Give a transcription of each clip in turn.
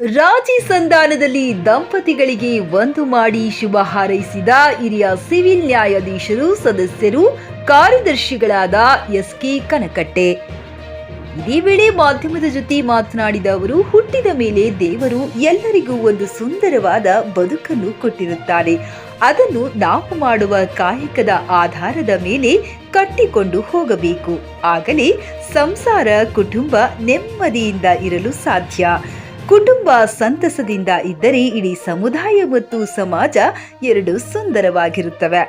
ರಾಜಿ ಸಂಧಾನದಲ್ಲಿ ದಂಪತಿಗಳಿಗೆ ಒಂದು ಮಾಡಿ ಶುಭ ಹಾರೈಸಿದ ಹಿರಿಯ ಸಿವಿಲ್ ನ್ಯಾಯಾಧೀಶರು ಸದಸ್ಯರು ಕಾರ್ಯದರ್ಶಿಗಳಾದ ಎಸ್ ಕೆ ಕನಕಟ್ಟೆ. ಇದೇ ವೇಳೆ ಮಾಧ್ಯಮದ ಜೊತೆ ಮಾತನಾಡಿದ ಅವರು, ಹುಟ್ಟಿದ ಮೇಲೆ ದೇವರು ಎಲ್ಲರಿಗೂ ಒಂದು ಸುಂದರವಾದ ಬದುಕನ್ನು ಕೊಟ್ಟಿರುತ್ತಾರೆ. ಅದನ್ನು ನಾವು ಮಾಡುವ ಕಾಯಕದ ಆಧಾರದ ಮೇಲೆ ಕಟ್ಟಿಕೊಂಡು ಹೋಗಬೇಕು. ಆಗಲೇ ಸಂಸಾರ, ಕುಟುಂಬ ನೆಮ್ಮದಿಯಿಂದ ಇರಲು ಸಾಧ್ಯ. ಕುಟುಂಬ ಸಂತಸದಿಂದ ಇದ್ದರೆ ಇಡೀ ಸಮುದಾಯ ಮತ್ತು ಸಮಾಜ ಎರಡು ಸುಂದರವಾಗಿರುತ್ತವೆ.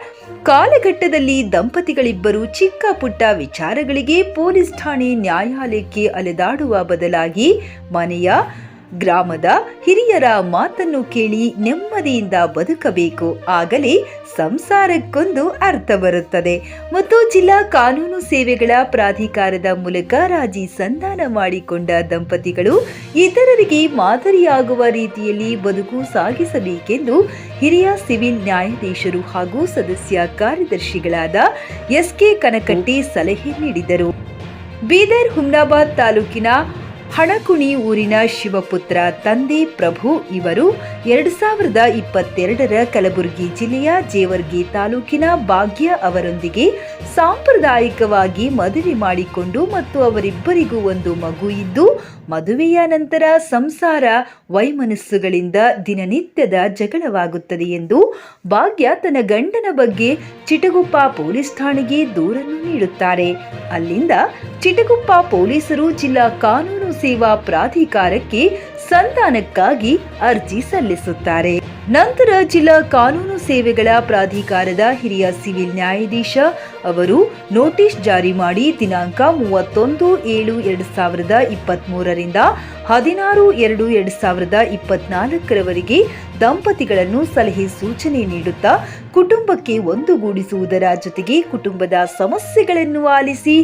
ಕಾಲಘಟ್ಟದಲ್ಲಿ ದಂಪತಿಗಳಿಬ್ಬರು ಚಿಕ್ಕ ಪುಟ್ಟ ವಿಚಾರಗಳಿಗೆ ಪೊಲೀಸ್ ಠಾಣೆ ನ್ಯಾಯಾಲಯಕ್ಕೆ ಅಲೆದಾಡುವ ಬದಲಾಗಿ ಮನೆಯ, ಗ್ರಾಮದ ಹಿರಿಯರ ಮಾತನ್ನು ಕೇಳಿ ನೆಮ್ಮದಿಯಿಂದ ಬದುಕಬೇಕು. ಆಗಲೇ ಸಂಸಾರಕ್ಕೊಂದು ಅರ್ಥ ಬರುತ್ತದೆ. ಮತ್ತು ಜಿಲ್ಲಾ ಕಾನೂನು ಸೇವೆಗಳ ಪ್ರಾಧಿಕಾರದ ಮೂಲಕ ರಾಜಿ ಸಂಧಾನ ಮಾಡಿಕೊಂಡ ದಂಪತಿಗಳು ಇತರರಿಗೆ ಮಾದರಿಯಾಗುವ ರೀತಿಯಲ್ಲಿ ಬದುಕು ಸಾಗಿಸಬೇಕೆಂದು ಹಿರಿಯ ಸಿವಿಲ್ ನ್ಯಾಯಾಧೀಶರು ಹಾಗೂ ಸದಸ್ಯ ಕಾರ್ಯದರ್ಶಿಗಳಾದ ಎಸ್ ಕೆ ಕನಕಟ್ಟಿ ಸಲಹೆ ನೀಡಿದರು. ಬೀದರ್ ಹುಮ್ನಾಬಾದ್ ತಾಲೂಕಿನ ಹಣಕುಣಿ ಊರಿನ ಶಿವಪುತ್ರ ತಂದೆ ಪ್ರಭು ಇವರು ಎರಡು ಸಾವಿರದ ಇಪ್ಪತ್ತೆರಡರ ಕಲಬುರಗಿ ಜಿಲ್ಲೆಯ ಜೇವರ್ಗಿ ತಾಲೂಕಿನ ಭಾಗ್ಯ ಅವರೊಂದಿಗೆ ಸಾಂಪ್ರದಾಯಿಕವಾಗಿ ಮದುವೆ ಮಾಡಿಕೊಂಡು ಮತ್ತು ಅವರಿಬ್ಬರಿಗೂ ಒಂದು ಮಗು ಇದ್ದು, ಮದುವೆಯ ನಂತರ ಸಂಸಾರ ವೈಮನಸ್ಸುಗಳಿಂದ ದಿನನಿತ್ಯದ ಜಗಳವಾಗುತ್ತದೆ ಎಂದು ಭಾಗ್ಯ ತನ್ನ ಗಂಡನ ಬಗ್ಗೆ ಚಿಟಗುಪ್ಪ ಪೊಲೀಸ್ ಠಾಣೆಗೆ ದೂರನ್ನು ನೀಡುತ್ತಾರೆ. ಅಲ್ಲಿಂದ ಚಿಟಗುಪ್ಪ ಪೊಲೀಸರು ಜಿಲ್ಲಾ ಕಾನೂನು ಸೇವಾ ಪ್ರಾಧಿಕಾರಕ್ಕೆ ಸಂಧಾನಕ್ಕಾಗಿ ಅರ್ಜಿ ಸಲ್ಲಿಸುತ್ತಾರೆ. ನಂತರ ಜಿಲ್ಲಾ ಕಾನೂನು ಸೇವೆಗಳ ಪ್ರಾಧಿಕಾರದ ಹಿರಿಯ ಸಿವಿಲ್ ನ್ಯಾಯಾಧೀಶ ಅವರು ನೋಟಿಸ್ ಜಾರಿ ಮಾಡಿ ದಿನಾಂಕ ಮೂವತ್ತೊಂದು ಏಳು ಎರಡು ಸಾವಿರದ ಇಪ್ಪತ್ತ್ಮೂರರಿಂದ ಹದಿನಾರು ಎರಡು ಎರಡು ಸಾವಿರದ ಇಪ್ಪತ್ನಾಲ್ಕರವರೆಗೆ ದಂಪತಿಗಳನ್ನು ಸಲಹೆ ಸೂಚನೆ ನೀಡುತ್ತಾ ಕುಟುಂಬಕ್ಕೆ ಒಂದುಗೂಡಿಸುವುದರ ಜೊತೆಗೆ ಕುಟುಂಬದ ಸಮಸ್ಯೆಗಳನ್ನು ಆಲಿಸಿ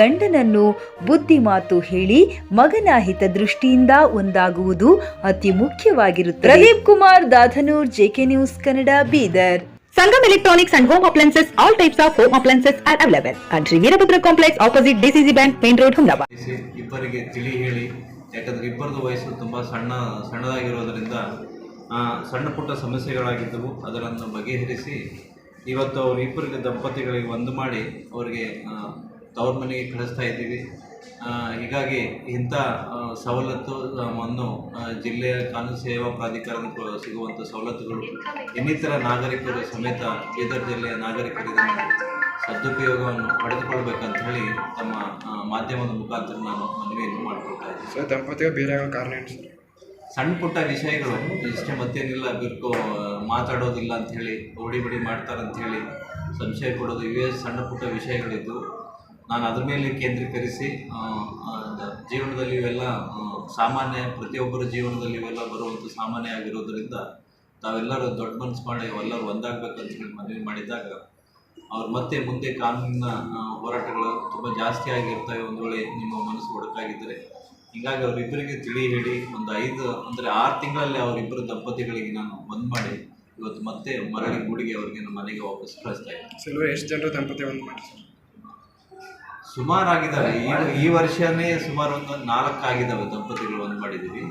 ಗಂಡನನ್ನು ಬುದ್ಧಿ ಮಾತು ಹೇಳಿ ಮಗನ ಹಿತದೃಷ್ಟಿಯಿಂದ ಒಂದಾಗುವುದು ಅತಿ ಮುಖ್ಯವಾಗಿರುತ್ತದೆ. Pradeep Kumar Dadhanur JK news Kannada, Bidar. Sangam Electronics and Home Appliances, all types of home appliances are available at Sri Veerabhadra Complex opposite DCC Bank, Main Road, Humdabad. ಇಬ್ಬರಿಗೆ ತಿಳಿ ಹೇಳಿ ಯಾಕಂದರೆ ಇಬ್ಬರದು ವಯಸ್ಸು ತುಂಬ ಸಣ್ಣ ಸಣ್ಣದಾಗಿರೋದರಿಂದ ಸಣ್ಣ ಪುಟ್ಟ ಸಮಸ್ಯೆಗಳಾಗಿದ್ದವು ಅದನ್ನು ಬಗೆಹರಿಸಿ ಇವತ್ತು ಅವರಿಬ್ಬರಿಗೆ ದಂಪತಿಗಳಿಗೆ ಒಂದು ಮಾಡಿ ಅವರಿಗೆ ತವ್ರ ಮನೆಗೆ ಕಳಿಸ್ತಾ ಇದ್ದೀವಿ ಹೀಗಾಗಿ ಇಂಥ ಸವಲತ್ತು ಮನ್ನು ಜಿಲ್ಲೆಯ ಕಾನೂನು ಸೇವಾ ಪ್ರಾಧಿಕಾರದಿಂದ ಕೊ- ಸಿಗುವಂಥ ಸವಲತ್ತುಗಳು ಇನ್ನಿತರ ನಾಗರಿಕರು ಸಮೇತ ಬೀದರ್ ಜಿಲ್ಲೆಯ ನಾಗರಿಕರು ಇದನ್ನು ಸದುಪಯೋಗವನ್ನು ಪಡೆದುಕೊಳ್ಬೇಕಂತ ಹೇಳಿ ತಮ್ಮ ಮಾಧ್ಯಮದ ಮುಖಾಂತರ ನಾನು ಮನವಿಯನ್ನು ಮಾಡಿಕೊಳ್ತಾ ಇದ್ದೀನಿ. ಸರ್ ದಂಪತಿಗೆ ಬೇರೆ ಕಾರಣ ಏನು ಸರ್? ಸಣ್ಣ ಪುಟ್ಟ ವಿಷಯಗಳು ಇಷ್ಟು ಮತ್ತೇನಿಲ್ಲ ಬಿರ್ಕೋ ಮಾತಾಡೋದಿಲ್ಲ ಅಂಥೇಳಿ ಓಡಿ ಬಿಡಿ ಮಾಡ್ತಾರಂಥೇಳಿ ಸಂಶಯ ಕೊಡೋದು ಇವೇ ಸಣ್ಣ ಪುಟ್ಟ ವಿಷಯಗಳಿದ್ದು ನಾನು ಅದ್ರ ಮೇಲೆ ಕೇಂದ್ರೀಕರಿಸಿ ಜೀವನದಲ್ಲಿ ಇವೆಲ್ಲ ಸಾಮಾನ್ಯ ಪ್ರತಿಯೊಬ್ಬರ ಜೀವನದಲ್ಲಿ ಇವೆಲ್ಲ ಬರುವಂಥ ಸಾಮಾನ್ಯ ಆಗಿರೋದ್ರಿಂದ ತಾವೆಲ್ಲರೂ ದೊಡ್ಡ ಮನಸ್ಸು ಮಾಡಿ ಎಲ್ಲರೂ ಒಂದಾಗಬೇಕಂತ ಹೇಳಿ ಮನವಿ ಮಾಡಿದಾಗ, ಅವ್ರು ಮತ್ತೆ ಮುಂದೆ ಕಾನೂನಿನ ಹೋರಾಟಗಳು ತುಂಬ ಜಾಸ್ತಿ ಆಗಿರ್ತವೆ ಒಂದು ವೇಳೆ ನಿಮ್ಮ ಮನಸ್ಸು ಒಡಕಾಗಿದ್ದರೆ. ಹೀಗಾಗಿ ಅವರಿಬ್ಬರಿಗೆ ತಿಳಿ ಹೇಳಿ, ಒಂದು ಐದು, ಅಂದರೆ ಆರು ತಿಂಗಳಲ್ಲಿ ಅವರಿಬ್ಬರು ದಂಪತಿಗಳಿಗೆ ನಾನು ಬಂದ್ ಮಾಡಿ, ಇವತ್ತು ಮತ್ತೆ ಮರಳಿ ಗೂಡಿಗೆ ಅವರಿಗೆ ಮನೆಗೆ ವಾಪಸ್ ಕಳಿಸ್ತಾ ಇದ್ದೀನಿ. ಎಷ್ಟು ಜನರು ದಂಪತಿ ಒಂದು ಮಾಡಿ ಸುಮಾರು ಆಗಿದ್ದಾವೆ ಈ ಈ ವರ್ಷನೇ ಸುಮಾರು ಒಂದು ನಾಲ್ಕು ಆಗಿದ್ದಾವೆ ದಂಪತಿಗಳು ಒಂದು ಮಾಡಿದ್ದೀವಿ.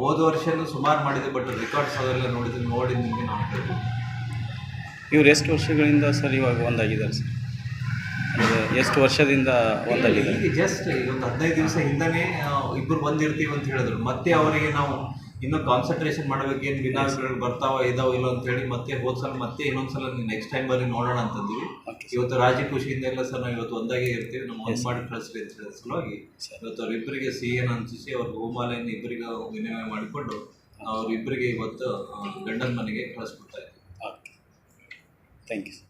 ಹೋದ ವರ್ಷನೂ ಸುಮಾರು ಮಾಡಿದೆ ಬಟ್ ರೆಕಾರ್ಡ್ಸ್ ಅದೆಲ್ಲ ನೋಡಿದ್ರೆ ನೋಡಿ ನಿಮಗೆ ನಾವು ಹೇಳ್ಬೋದು ಇವ್ರು ಎಷ್ಟು ವರ್ಷಗಳಿಂದ ಸರ್ ಇವಾಗ ಒಂದಾಗಿದ್ದಾರೆ ಸರ್? ಅಂದರೆ ಎಷ್ಟು ವರ್ಷದಿಂದ ಒಂದಾಗಿದೆ ಈಗ ಜಸ್ಟ್ ಈಗ ಒಂದು ಹದಿನೈದು ದಿವಸ ಹಿಂದನೇ ಇಬ್ಬರು ಬಂದಿರ್ತೀವಿ ಅಂತ ಹೇಳಿದ್ರು. ಮತ್ತೆ ಅವರಿಗೆ ನಾವು ಇನ್ನೂ ಕಾನ್ಸಂಟ್ರೇಷನ್ ಮಾಡಬೇಕು ಏನು ವಿನಾಶಗಳು ಬರ್ತಾವ ಇದಾವ ಇಲ್ಲ ಅಂತ ಹೇಳಿ ಮತ್ತೆ ಹೋದ ಸಲ ಮತ್ತೆ ಇನ್ನೊಂದ್ಸಲ ನೆಕ್ಸ್ಟ್ ಟೈಮ್ ಬರೀ ನೋಡೋಣ ಅಂತಂದ್ವಿ ಇವತ್ತು ರಾಜಿ ಖುಷಿಯಿಂದ ಎಲ್ಲ ಸರ್ ನಾವು ಇವತ್ತು ಒಂದಾಗೆ ಇರ್ತೀವಿ ನಮ್ಮ ಒಂದು ಮಾಡಿ ಕಳಿಸ್ರಿ ಅಂತ ಹೇಳಿ ಸಲುವಾಗಿ ಇವತ್ತು ಅವರಿಬ್ಬರಿಗೆ ಸಿ ಎನ್ ಅನ್ಸಿಸಿ ಅವ್ರ ಗೋಮಾಲೆಯನ್ನು ಇಬ್ಬರಿಗೆ ವಿನಿಮಯ ಮಾಡಿಕೊಂಡು ಅವರಿಬ್ಬರಿಗೆ ಇವತ್ತು ಗಂಡನ ಮನೆಗೆ ಕಳಿಸ್ಬಿಡ್ತಾ ಇದ್ದೀವಿ ಥ್ಯಾಂಕ್ ಯು